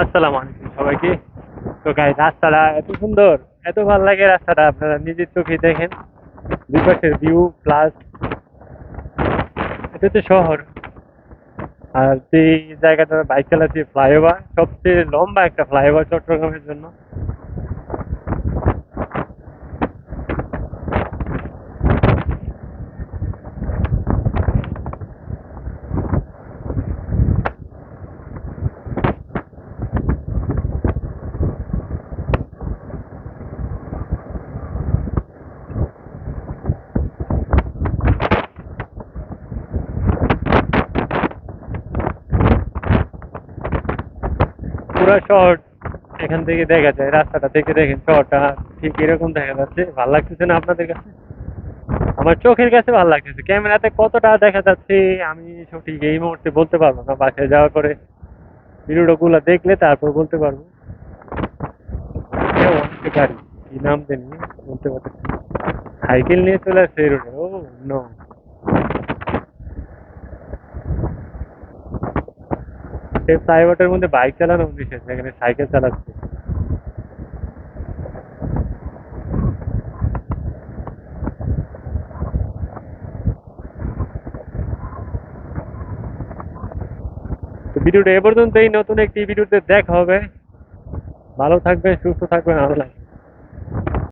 আসসালামু আলাইকুম সবাইকে। তো গাই রাস্তাটা এত সুন্দর, এত ভালো লাগে রাস্তাটা, আপনারা নিজের চোখে দেখেন। দুপাশের ভিউ প্লাস এটা তো শহর। আর যে জায়গাটা বাইক চালাচ্ছি ফ্লাইওভার সবচেয়ে লম্বা একটা ফ্লাইওভার চট্টগ্রামের জন্য। পুরো শহর এখান থেকে দেখা যায়, রাস্তাটা থেকে দেখেন শহরটা ঠিক এরকম দেখা যাচ্ছে। ভালো লাগতেছে না আপনাদের কাছে? আমার চোখের কাছে ভালো লাগতেছে। ক্যামেরাতে কতটা দেখা যাচ্ছে আমি সঠিক এই মুহূর্তে বলতে পারব না। বাসায় যাওয়ার পরে ভিডিওটা গুলো দেখলে তারপর বলতে পারব। গাড়ি কি নাম জানি বলতে পারতেছি। সাইকেল নিয়ে চলে আসছে রোডে। ও নো সেই ফ্লাইওভারটার মধ্যে বাইক চালানো নিষেধ এখানে সাইকেল চালাচ্ছে ভিডিওটা এ পর্যন্তই, নতুন একটি ভিডিওতে দেখা হবে ভালো থাকবেন, সুস্থ থাকবেন হাফেজ।